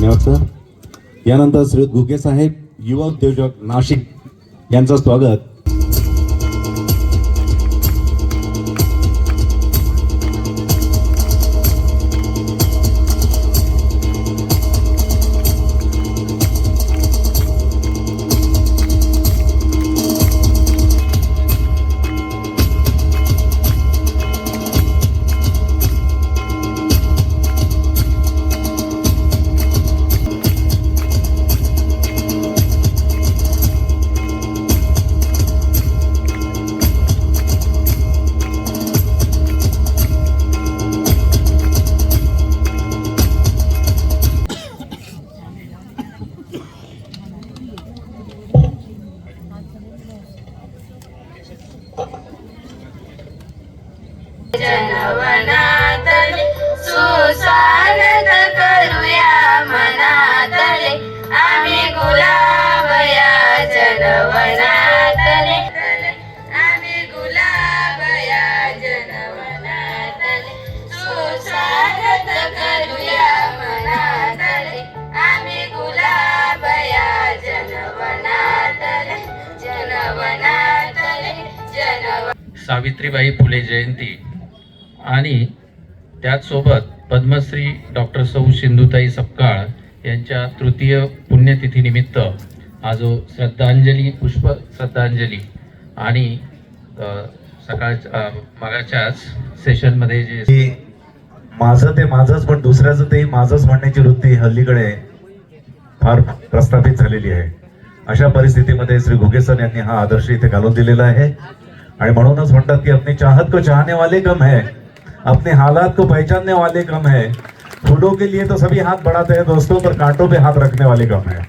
धन्यवाद सर यानंतर श्रीयुत घुगे साहेब युवा उद्योजक नाशिक यांचं स्वागत. जनवनातले सुस्वागत सावित्रीबाई फुले जयंती. आणि त्याचसोबत पद्मश्री डॉक्टर सौ सिंधुताई सपकाळ यांच्या तृतीय पुण्यतिथीनिमित्त हा जो श्रद्धांजली पुष्प श्रद्धांजली. आणि सकाळच्या मगाच्याच सेशनमध्ये जे माझं ते माझंच पण दुसऱ्याचं ते माझंच म्हणण्याची वृत्ती हल्लीकडे फार प्रस्थापित झालेली आहे. अशा परिस्थितीमध्ये श्री घुगेसन यांनी हा आदर्श इथे घालून दिलेला आहे. आणि म्हणूनच म्हणतात की अपनी चाहत को चाहने वाले कम है, अपने हालात को पहचानने वाले कम है। फूलों के लिए तो सभी हाथ बढ़ाते हैं, दोस्तों, पर कांटों पे हाथ रखने वाले कम है।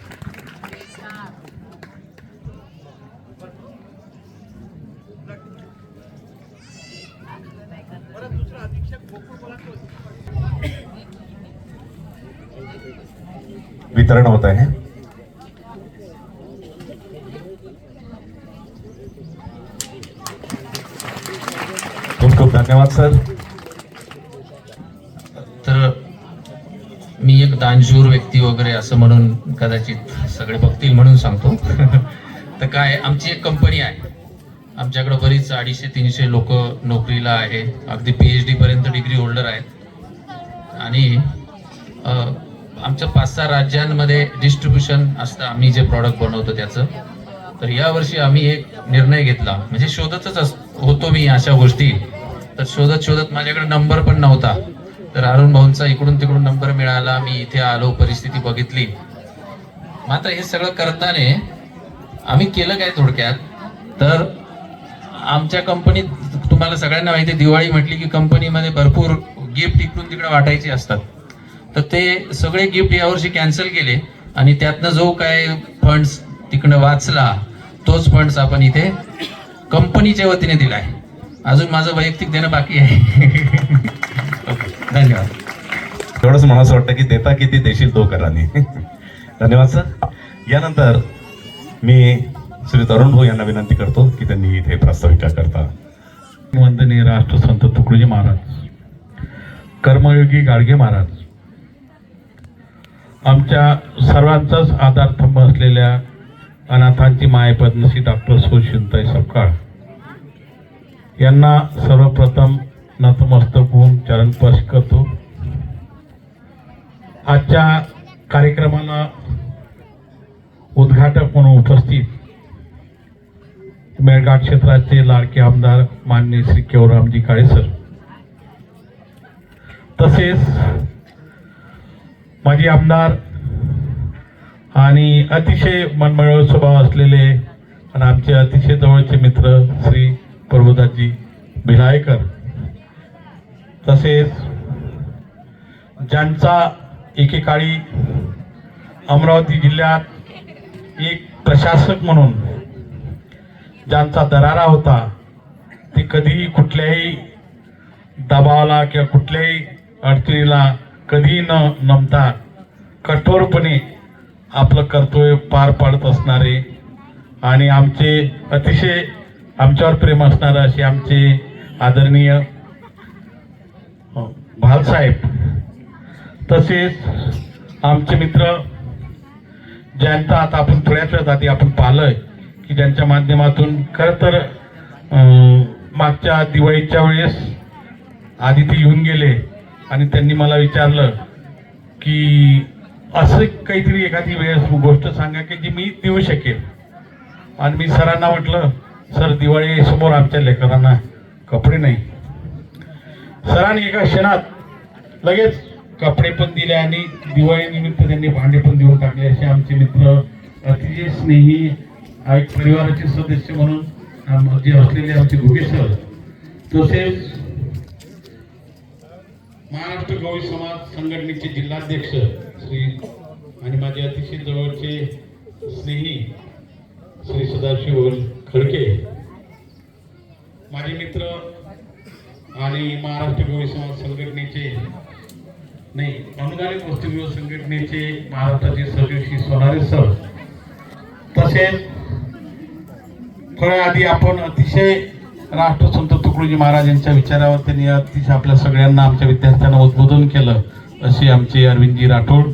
वितरण होता खूप धन्यवाद सर. तर मी एक दानशूर व्यक्ती वगैरे असं म्हणून कदाचित सगळे बघतील म्हणून सांगतो. तर काय आमची एक कंपनी आहे. आमच्याकडे बरीच अडीचशे तीनशे लोक नोकरीला आहे. अगदी पी एच डी पर्यंत डिग्री होल्डर आहेत. आणि आमच्या पाच सहा राज्यांमध्ये डिस्ट्रीब्युशन असतं. आम्ही जे प्रॉडक्ट बनवतो त्याचं. तर यावर्षी आम्ही एक निर्णय घेतला. म्हणजे शोधतच होतो मी अशा गोष्टी. तर शोधत शोधत माझ्याकडे नंबर पण नव्हता. तर अरुण भाऊंचा इकडून तिकडून नंबर मिळाला. मी इथे आलो परिस्थिती बघितली. मात्र हे सगळं करताना आम्ही केलं काय थोडक्यात? तर आमच्या कंपनीत तुम्हाला सगळ्यांना माहिती दिवाळी म्हटली की कंपनीमध्ये भरपूर गिफ्ट इकडून तिकडे वाटायचे असतात. तर ते सगळे गिफ्ट यावर्षी कॅन्सल केले आणि त्यातनं जो काय फंड्स तिकडं वाचला तोच फंड्स आपण इथे कंपनीच्या वतीने दिलाय. अजून माझं वैयक्तिक देणं बाकी आहे. ओके, धन्यवाद. एवढंच म्हणावं वाटतं की देता किती देशील तो करानी धन्यवाद सर. यानंतर मी श्री तरुण भाऊ यांना विनंती करतो की त्यांनी इथे प्रास्ताविका करता. वंदनीय राष्ट्रसंत तुकडोजी महाराज कर्मयोगी गाडगे महाराज आमच्या सर्वांचाच आधारस्तंभ असलेल्या अनाथांची माय पद्मश्री डॉक्टर सुशिंताई सपकाळ यांना सर्वप्रथम नतमस्तक होऊन चरणस्पर्श करतो. आजच्या कार्यक्रमाला उद्घाटक म्हणून उपस्थित मेळघाट क्षेत्राचे लाडके आमदार मान्य श्री केवरामजी काळेसर तसेच माजी आमदार आणि अतिशय मनमळ स्वभाव असलेले आणि आमचे अतिशय जवळचे मित्र श्री प्रबोधाजी भिलायकर तसेच ज्यांचा एकेकाळी अमरावती जिल्ह्यात एक प्रशासक म्हणून ज्यांचा दरारा होता ते कधीही कुठल्याही दबावाला किंवा कुठल्याही अडचणीला कधीही न नमता कठोरपणे आपलं कर्तव्य पार पाडत असणारे आणि आमचे अतिशय आमच्यावर प्रेम असणार असे आमचे आदरणीय भालसाहेब तसेच आमचे मित्र ज्यांचा आता आपण थोड्याच वेळात आधी आपण पाहिलंय की ज्यांच्या माध्यमातून खरं तर मागच्या दिवाळीच्या वेळेस आधी ते येऊन गेले आणि त्यांनी मला विचारलं की असं काहीतरी एखादी वेळेस गोष्ट सांगा की जी मी देऊ शकेल आणि मी सरांना म्हटलं सर दिवाळी समोर आमच्या लेकरांना कपडे नाही. सरांनी एका क्षणात लगेच कपडे पण दिले आणि दिवाळी निमित्त त्यांनी भांडे पण देऊन टाकले. असे आमचे मित्र अतिशय स्नेही एक परिवाराचे सदस्य म्हणून जे असलेले आमचे घुगे सर तसेच महाराष्ट्र गवळी समाज संघटनेचे जिल्हाध्यक्ष श्री आणि माझे अतिशय जवळचे स्नेही श्री सदाशिव खडके माझे मित्र आणि महाराष्ट्र गोवी समाज संघटनेचे नाही अनुदानित वस्तू संघटनेचे महाराष्ट्राचे सचिव श्री सोनारे सर. तसेच थोड्या आधी आपण अतिशय राष्ट्रसंत तुकडोजी महाराज यांच्या विचारावर त्यांनी अतिशय आपल्या सगळ्यांना आमच्या विद्यार्थ्यांना उद्बोधन केलं असे आमचे अरविंदजी राठोड